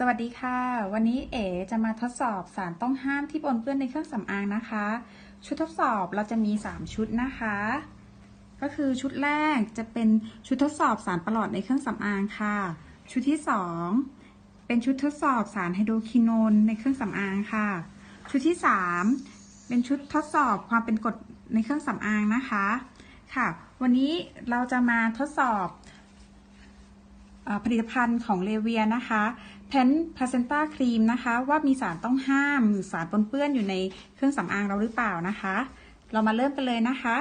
สวัสดีค่ะ วันนี้เอ๋จะมาทดสอบสารต้องห้ามที่ปนเปื้อนในเครื่องสำอางนะคะ ชุดทดสอบเราจะมี 3 ชุดนะคะ ก็คือชุดแรกจะเป็นชุดทดสอบสารประหลอดในเครื่องสำอางค่ะ ชุดที่ 2 เป็นชุดทดสอบสารไฮโดรคิโนนในเครื่องสำอางค่ะ ชุดที่ 3 เป็นชุดทดสอบความเป็นกรดในเครื่องสำอางนะคะ ค่ะ วันนี้เราจะมาทดสอบ ผลิตภัณฑ์ของเลเวียนะคะแพนพาเซนต้าครีมนะคะ ว่ามีสารต้องห้ามหรือสารปนเปื้อนอยู่ในเครื่องสำอางเราหรือเปล่านะคะ เรามาเริ่มกันเลยนะคะ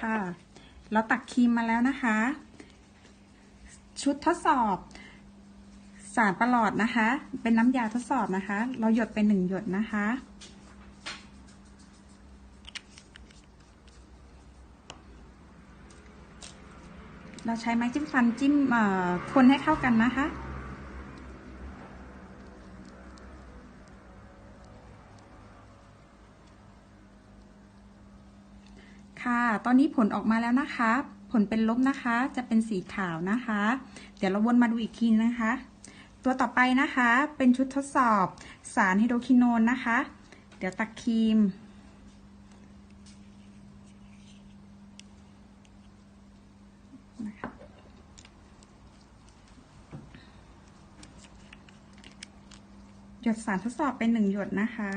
ค่ะ เราตักครีมมาแล้วนะคะ ชุดทดสอบสารประหลอดนะคะ เป็นน้ำยาทดสอบนะคะ เราหยดไปหนึ่งหยดนะคะ เราใช้ไม้จิ้มฟันจิ้มคนให้เข้ากันนะคะ ค่ะ ตอนนี้ผลออกมาแล้วนะคะ ผลเป็นลบนะคะ จะเป็นสีขาวนะคะ เดี๋ยวเราวนมาดูอีกทีนะคะ ตัวต่อไปนะคะ เป็นชุดทดสอบสารไฮโดรคิโนนนะคะ เดี๋ยวตักครีม นะคะ หยดสารทดสอบเป็นหนึ่งหยดนะคะ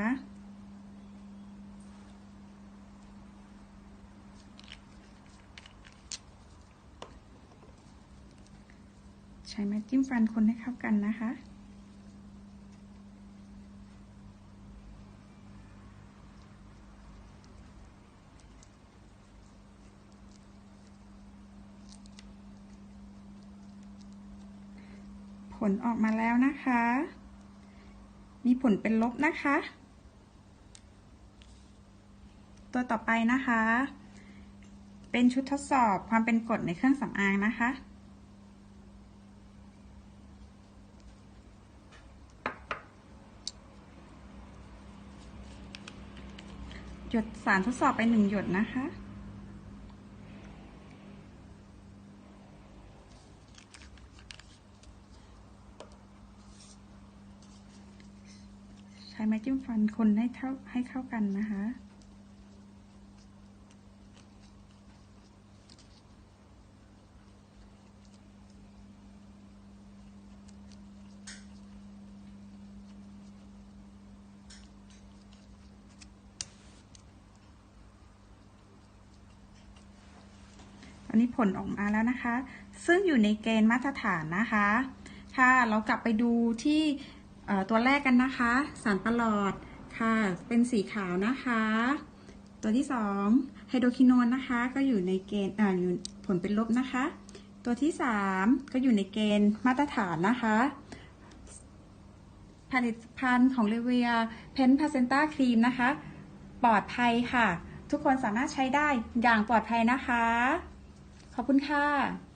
ใช้ไม้จิ้มฟันคนให้เข้ากันนะคะผลออกมาแล้วนะคะ มีผลเป็นลบนะคะ ตัวต่อไปนะคะ เป็นชุดทดสอบความเป็นกรดในเครื่องสำอางนะคะหยดสารทดสอบไปหนึ่งหยดนะคะ ไม้จิ้มฟันคนให้เท่าให้เข้ากันนะคะ อันนี้ผลออกมาแล้วนะคะ ซึ่งอยู่ในเกณฑ์มาตรฐานนะคะ ค่ะ เรากลับไปดูที่ ตัวแรกกันนะคะ สารประหลอดค่ะ เป็นสีขาวนะคะ ตัวที่สองไฮโดรคิโนนนะคะ ก็อยู่ในเกณฑ์อ่าอยู่ผลเป็นลบนะคะ ตัวที่สามก็อยู่ในเกณฑ์มาตรฐานนะคะผลิตภัณฑ์ของเลเวียเพนพาเซนต้าครีมนะคะ ปลอดภัยค่ะ ทุกคนสามารถใช้ได้อย่างปลอดภัยนะคะ ขอบคุณค่ะ